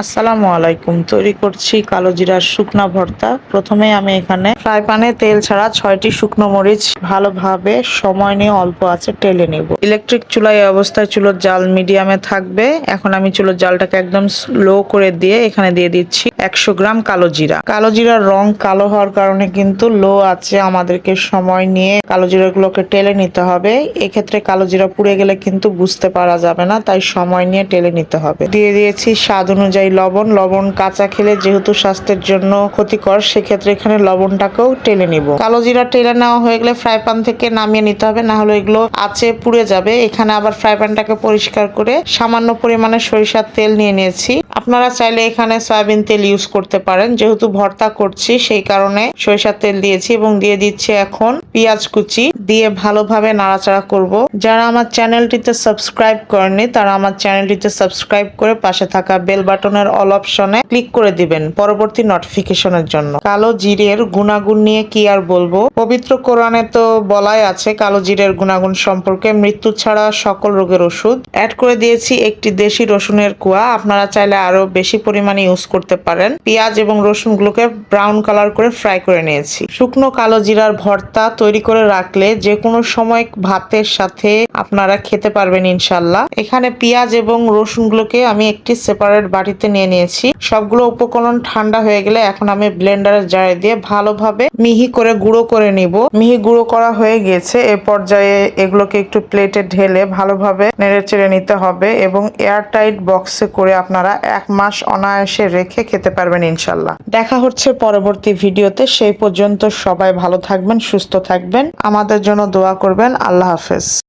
আসসালামু আলাইকুম। তৈরি করছি কালো জিরার শুকনা ভর্তা। প্রথমে আমি এখানে ফ্রাই প্যানে তেল ছাড়া ছয়টি শুকনো মরিচ ভালোভাবে সময় নিয়ে অল্প আছে টেলে নেব। ইলেকট্রিক চুলায় অবস্থায় চুলোর জাল মিডিয়ামে থাকবে। এখন আমি চুলোর জালটাকে একদম লো করে দিয়ে এখানে দিয়ে দিচ্ছি একশো গ্রাম কালো জিরা। কালো জিরার রং কালো হওয়ার কারণে কিন্তু লো আছে আমাদেরকে সময় নিয়ে কালো জিরাগুলোকে টেলে নিতে হবে। এক্ষেত্রে কালো জিরা পুড়ে গেলে কিন্তু বুঝতে পারা যাবে না, তাই সময় নিয়ে টেলে নিতে হবে। দিয়ে দিয়েছি স্বাদ অনুযায়ী লবণ লবণ কাঁচা খেলে যেহেতু স্বাস্থ্যের জন্য ক্ষতিকর, সেক্ষেত্রে এখানে লবণটাকেও টেলে নিব। কালো জিরা টেলে নেওয়া হয়ে গেলে ফ্রাই প্যান থেকে নামিয়ে নিতে হবে, না হলে এগুলো আছে পুড়ে যাবে। এখানে আবার ফ্রাই প্যানটাকে পরিষ্কার করে সামান্য পরিমাণে সরিষার তেল নিয়ে নিয়েছি। আপনারা চাইলে এখানে সয়াবিন তেল ইউজ করতে পারেন, যেহেতু ভর্তা করছি, সেই কারণে সরিষার তেল দিয়েছি এবং দিয়ে দিচ্ছি এখন পেঁয়াজ কুচি। দিয়ে ভালোভাবে নাড়াচাড়া করব। যারা আমার চ্যানেলটিতে সাবস্ক্রাইব করেনি তারা আমার চ্যানেলটিতে সাবস্ক্রাইব করে পাশে থাকা বেল বাটনের অল অপশনে ক্লিক করে দিবেন পরবর্তী নোটিফিকেশনের জন্য। কালো জিরের গুণাগুণ নিয়ে কি আর বলব? পবিত্র কোরআনে তো বলাই আছে, কালো জিরের গুণাগুণ সম্পর্কে মৃত্যু ছাড়া সকল রোগের ওষুধ। অ্যাড করে দিয়েছি একটি দেশি রসুনের কুয়া, আপনারা চাইলে আরও বেশি পরিমাণে ইউজ করতে পারেন। পেঁয়াজ এবং রসুনগুলোকে ব্রাউন কালার করে ফ্রাই করে নিয়েছি। শুকনো কালো জিরার ভর্তা তৈরি করে রাখলে যে কোনো সময় ভাতের সাথে আপনারা খেতে পারবেন ইনশাল্লাহ এখানে পেঁয়াজ এবং রসুনগুলোকে আমি একটি সেপারেট বাটিতে নিয়ে নিয়েছি। সবগুলো উপকরণ ঠান্ডা হয়ে গেলে এখন আমি ব্লেন্ডারের জারে দিয়ে ভালোভাবে মিহি করে গুঁড়ো করে নিব। মিহি গুঁড়ো করা হয়ে গেছে। এ পর্যায়ে এগুলোকে একটু প্লেটে ঢেলে ভালোভাবে নেড়ে চেড়ে নিতে হবে এবং এয়ারটাইট বক্সে করে আপনারা এক মাস অনায়াসে রেখে খেতে পারবেন ইনশাল্লাহ দেখা হচ্ছে পরবর্তী ভিডিওতে। সেই পর্যন্ত সবাই ভালো থাকবেন, সুস্থ থাকবেন। আমাদের জন্য দোয়া করবেন। আল্লাহ হাফেজ।